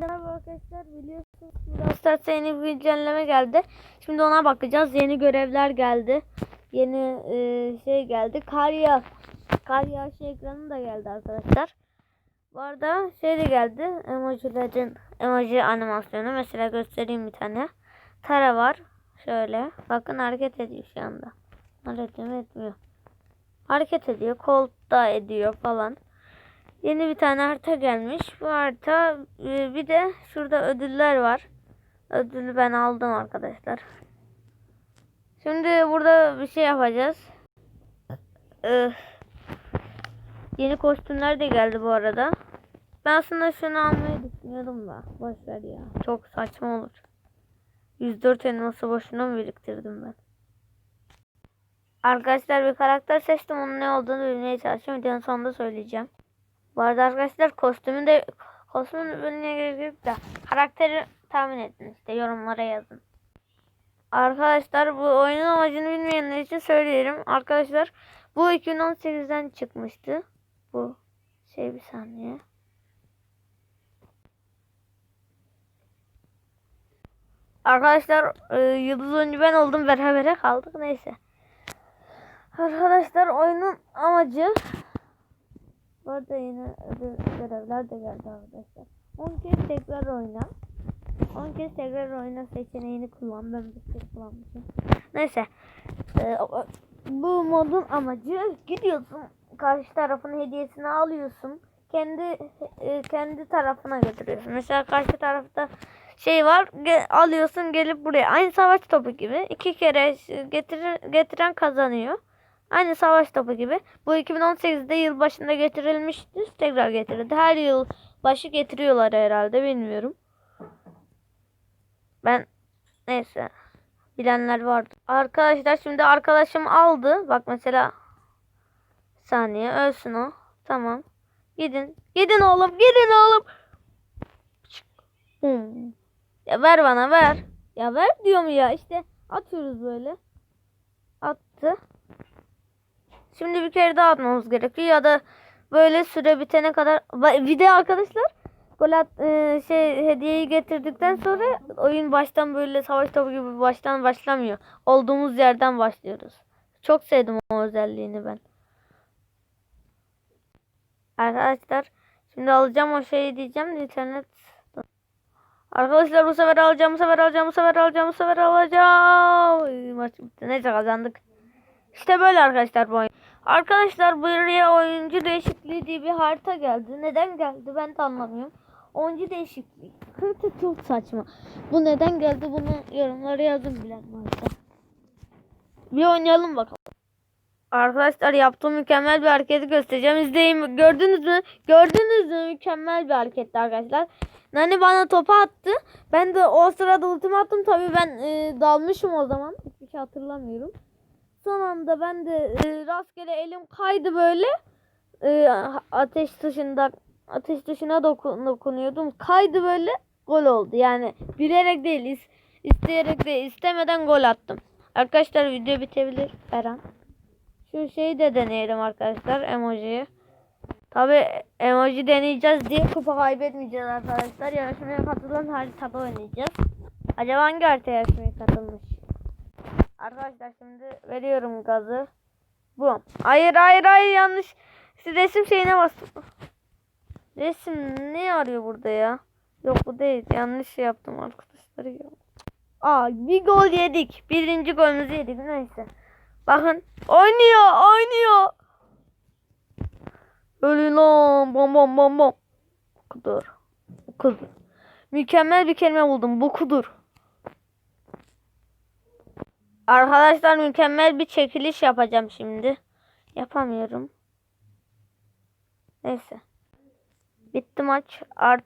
Merhaba arkadaşlar biliyorsunuz Brawl yeni bir güncelleme geldi. Şimdi ona bakacağız. Yeni görevler geldi. Yeni e, şey geldi. Kar yağ. Kar yağışı ekranı da geldi arkadaşlar. Bu arada şey de geldi. Emojilerin emoji animasyonu. Mesela göstereyim bir tane. Tara var. Şöyle. Bakın hareket ediyor şu anda. Hareket mi etmiyor. Hareket ediyor. Colt da ediyor falan. Yeni bir tane harita gelmiş. Bu harita e, bir de şurada ödüller var. Ödülü ben aldım arkadaşlar. Şimdi burada bir şey yapacağız. Yeni kostümler de geldi bu arada. Ben aslında şunu almayı düşünüyordum da. Boş ver ya. Çok saçma olur. 104 elması boşuna mı biriktirdim ben? Arkadaşlar bir karakter seçtim. Onun ne olduğunu bilmeye çalışıyorum. Videonun sonunda söyleyeceğim. Bu arada arkadaşlar kostümü de kostümün bölümüne girip de karakteri tahmin edin işte yorumlara yazın. Arkadaşlar bu oyunun amacını bilmeyenler için söyleyelim. Arkadaşlar bu 2018'den çıkmıştı. Bu şey bir saniye. Arkadaşlar e, yıldız oyuncu ben oldum berabere kaldık neyse. Arkadaşlar oyunun amacı bu arada yine ödül görevler de geldi arkadaşlar. 10 kez tekrar oyna. 10 kez tekrar oyna seçeneğini kullan. Ben bir şey kullanmışım. Neyse. Ee, bu modun amacı gidiyorsun. Karşı tarafın hediyesini alıyorsun. Kendi e, kendi tarafına götürüyorsun. Mesela karşı tarafta şey var alıyorsun gelip buraya. Aynı savaş topu gibi. iki kere getiren, getiren kazanıyor. Aynı savaş topu gibi. Bu 2018'de yıl başında getirilmişti. Tekrar getirildi. Her yıl başı getiriyorlar herhalde bilmiyorum. Ben neyse bilenler vardı. Arkadaşlar şimdi arkadaşım aldı. Bak mesela saniye ölsün o. Tamam. Gidin. Gidin oğlum. Gidin oğlum. Ya ver bana ver. Ya ver diyorum ya işte atıyoruz böyle. Attı. Şimdi bir kere daha atmamız gerekiyor ya da böyle süre bitene kadar bir de arkadaşlar gol at, e, şey hediyeyi getirdikten sonra oyun baştan böyle savaş topu gibi baştan başlamıyor. Olduğumuz yerden başlıyoruz. Çok sevdim o özelliğini ben. Arkadaşlar şimdi alacağım o şeyi diyeceğim internet Arkadaşlar bu sefer alacağım, bu sefer alacağım, bu sefer alacağım, bu sefer alacağım. Maç bitti. Neyse kazandık. İşte böyle arkadaşlar bu oyun. Arkadaşlar buraya oyuncu değişikliği diye bir harita geldi. Neden geldi ben de anlamıyorum. Oyuncu değişikliği. Harita çok saçma. Bu neden geldi bunu yorumlara yazın bilen varsa. Bir oynayalım bakalım. Arkadaşlar yaptığım mükemmel bir hareketi göstereceğim. İzleyin. Gördünüz mü? Gördünüz mü? Mükemmel bir hareketti arkadaşlar. Nani bana topu attı. Ben de o sırada ultimi attım. Tabii ben e, dalmışım o zaman. Hiçbir şey hatırlamıyorum. Son anda ben de e, rastgele elim kaydı böyle. E, ateş dışında ateş dışına dokun, dokunuyordum. Kaydı böyle gol oldu. Yani bilerek değil, is- isteyerek değil, istemeden gol attım. Arkadaşlar video bitebilir Eren. Şu şeyi de deneyelim arkadaşlar emojiyi. Tabi emoji deneyeceğiz diye kupa kaybetmeyeceğiz arkadaşlar. Yarışmaya katılan haritada oynayacağız. Acaba hangi harita yarışmaya katılmış? Arkadaşlar şimdi veriyorum gazı. Bu. Hayır hayır hayır yanlış. Siz resim şeyine bastım. Resim ne arıyor burada ya? Yok bu değil. Yanlış şey yaptım arkadaşlar ya. Aa bir gol yedik. Birinci golümüzü yedik. Neyse. Bakın. Oynuyor. Oynuyor. Ölün lan. Bom bom bom bom. Bu kadar. Mükemmel bir kelime buldum. Bu kudur. Arkadaşlar mükemmel bir çekiliş yapacağım şimdi. Yapamıyorum. Neyse. Bitti maç. Art